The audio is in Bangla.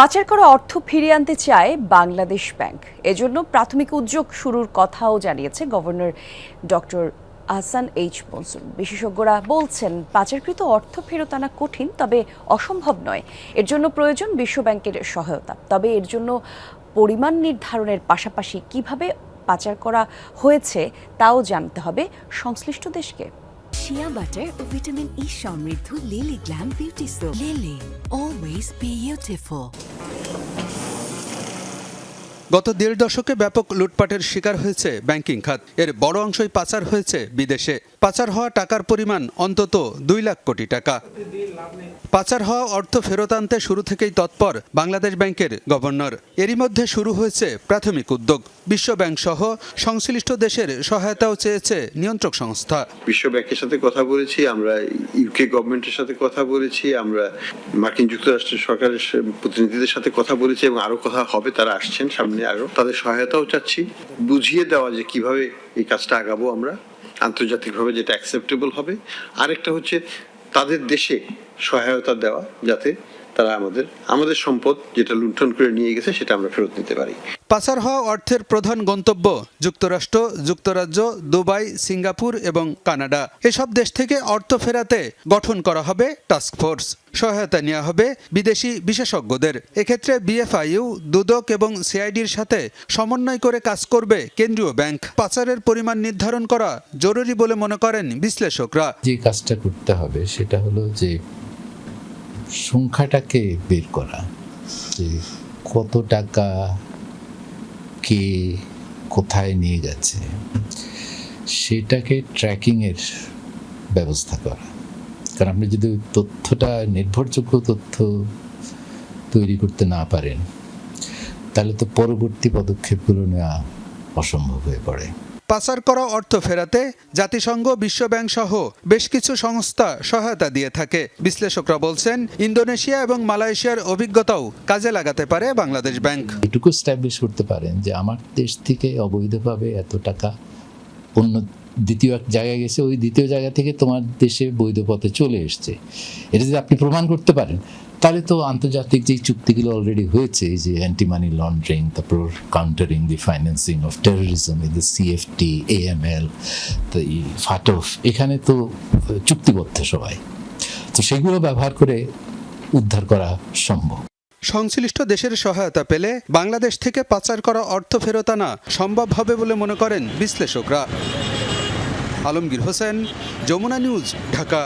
পাচার করা অর্থ ফিরিয়ে আনতে চায় বাংলাদেশ ব্যাংক। এজন্য প্রাথমিক উদ্যোগ শুরুর কথাও জানিয়েছে governor doctor Ahsan H Mansur. বিশেষজ্ঞরা বলছেন, পাচারকৃত অর্থ ফেরত আনা কঠিন, তবে অসম্ভব নয়। এর জন্য প্রয়োজন বিশ্বব্যাংকের সহায়তা। তবে এর জন্য পরিমাণ নির্ধারণের পাশাপাশি কীভাবে পাচার করা হয়েছে, তাও জানতে হবে। সংশ্লিষ্ট দেশকে। শিয়া বাটার ও ভিটামিন ই সমৃদ্ধ Lily glam beauty soap Lily always beautiful গত দেড় দশকে ব্যাপক লুটপাটের শিকার হয়েছে ব্যাংকিং খাত। এর বড় অংশই পাচার হয়েছে বিদেশে। পাচার হওয়া টাকার পরিমাণ অন্তত দুই লাখ কোটি টাকা। পাচার হওয়া অর্থ ফেরত আনতে শুরু থেকেই তৎপর বাংলাদেশ ব্যাংকের গভর্নর। এরই মধ্যে শুরু হয়েছে প্রাথমিক উদ্যোগ। বিশ্ব ব্যাংক সহ সংশ্লিষ্ট দেশের সহায়তাও চেয়েছে নিয়ন্ত্রক সংস্থা। বিশ্ব ব্যাংকের সাথে কথা বলেছি, আমরা ইউকে গভর্নমেন্টের সাথে কথা বলেছি, আমরা মার্কিন যুক্তরাষ্ট্রের সরকারের প্রতিনিধিদের সাথে কথা বলেছি এবং আরও কথা হবে, তারা আসছেন সামনে আরও তাদের সহায়তাও চাচ্ছি। বুঝিয়ে দেওয়া যে কীভাবে এই কাজটা আগাবো আমরা। আন্তর্জাতিকভাবে যেটা অ্যাকসেপ্টেবল হবে। আরেকটা হচ্ছে তাদের দেশে সহায়তা দেওয়া যাতে তারা আমাদের আমাদের সম্পদ যেটা লুণ্ঠন করে নিয়ে গেছে সেটা আমরা ফেরত নিতে পারি। পাচার হওয়া অর্থের প্রধান গন্তব্য যুক্তরাষ্ট্র, যুক্তরাজ্য, দুবাই, সিঙ্গাপুর এবং কানাডা। এসব দেশ থেকে অর্থ ফেরাতে গঠন করা হবে টাস্ক ফোর্স। সহায়তা নেওয়া হবে বিদেশি বিশেষজ্ঞদের। এক্ষেত্রে বিএফআইইউ দুদক এবং সিআইডির সাথে সমন্বয় করে কাজ করবে কেন্দ্রীয় ব্যাংক। পাচারের পরিমাণ নির্ধারণ করা জরুরি বলে মনে করেন বিশ্লেষকরা। যে কাজটা করতে হবে সেটা হলো যে সংখ্যাটাকে বের করা। কত টাকা কে কোথায় নিয়ে গেছে, সেটাকে ট্র্যাকিংয়ের ব্যবস্থা করা। কারণ আপনি যদি তথ্যটা নির্ভরযোগ্য তথ্য তৈরি করতে না পারেন, তাহলে তো পরবর্তী পদক্ষেপগুলো নেওয়া অসম্ভব হয়ে পড়ে। পাচার করা অর্থ ফেরাতে জাতিসংঘ, বিশ্বব্যাংক সহ বেশ কিছু সংস্থা সহায়তা দিয়ে থাকে। বিশ্লেষকরা বলছেন, ইন্দোনেশিয়া এবং মালয়েশিয়ার অভিজ্ঞতাও কাজে লাগাতে পারে বাংলাদেশ ব্যাংক। এটুকু স্ট্যাবলিশ করতে পারেন যে আমার দেশ থেকে অবৈধভাবে এত টাকা অন্য দ্বিতীয় এক জায়গায় গেছে, ওই দ্বিতীয় জায়গা থেকে তোমার দেশে বৈধ পথে চলে এসছে। এটা যদি আপনি প্রমাণ করতে পারেন তাহলে তো আন্তর্জাতিক যে চুক্তিগুলো অলরেডি হয়েছে যে অ্যান্টি মানি লন্ড্রিং তারপর countering the financing of terrorism the CFT AML তো এই ফাটফ এখানে তো চুক্তিবদ্ধ সবাই। তো সেগুলো ব্যবহার করে উদ্ধার করা সম্ভব। সংশ্লিষ্ট দেশের সহায়তা পেলে বাংলাদেশ থেকে পাচার করা অর্থ ফেরত আনা সম্ভব হবে বলে মনে করেন বিশ্লেষকরা। আলমগীর হোসেন, যমুনা নিউজ, ঢাকা।